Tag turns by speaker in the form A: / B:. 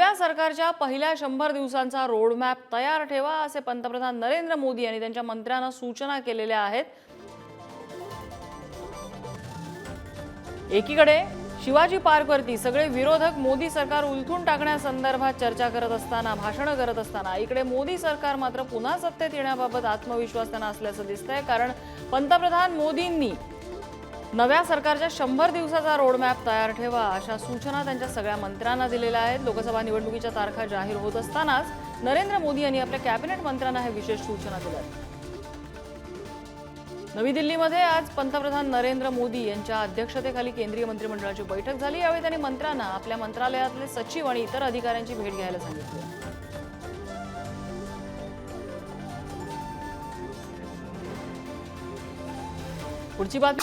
A: नव्या सरकारच्या पहिल्या शंभर दिवसांचा रोडमॅप तयार ठेवा असे पंतप्रधान नरेंद्र मोदी यांनी त्यांच्या मंत्र्यांना सूचना केलेल्या आहेत. एकीकडे शिवाजी पार्कवरती सगळे विरोधक मोदी सरकार उलथून टाकण्यासंदर्भात चर्चा करत असताना भाषणं करत असताना इकडे मोदी सरकार मात्र पुन्हा सत्तेत येण्याबाबत आत्मविश्वास त्यांना असल्याचं दिसतंय. कारण पंतप्रधान मोदींनी नव्या सरकारच्या शंभर दिवसाचा रोडमॅप तयार ठेवा अशा सूचना त्यांच्या सगळ्या मंत्र्यांना दिलेल्या आहेत. लोकसभा निवडणुकीच्या तारखा जाहीर होत असतानाच नरेंद्र मोदी यांनी आपल्या कॅबिनेट मंत्र्यांना हे विशेष सूचना दिल्या नवी दिल्लीमध्ये आज पंतप्रधान नरेंद्र मोदी यांच्या अध्यक्षतेखाली केंद्रीय मंत्रिमंडळाची बैठक झाली. यावेळी त्यांनी मंत्र्यांना आपल्या मंत्रालयातले सचिव आणि इतर अधिकाऱ्यांची भेट घ्यायला सांगितली. 우리 집 앞.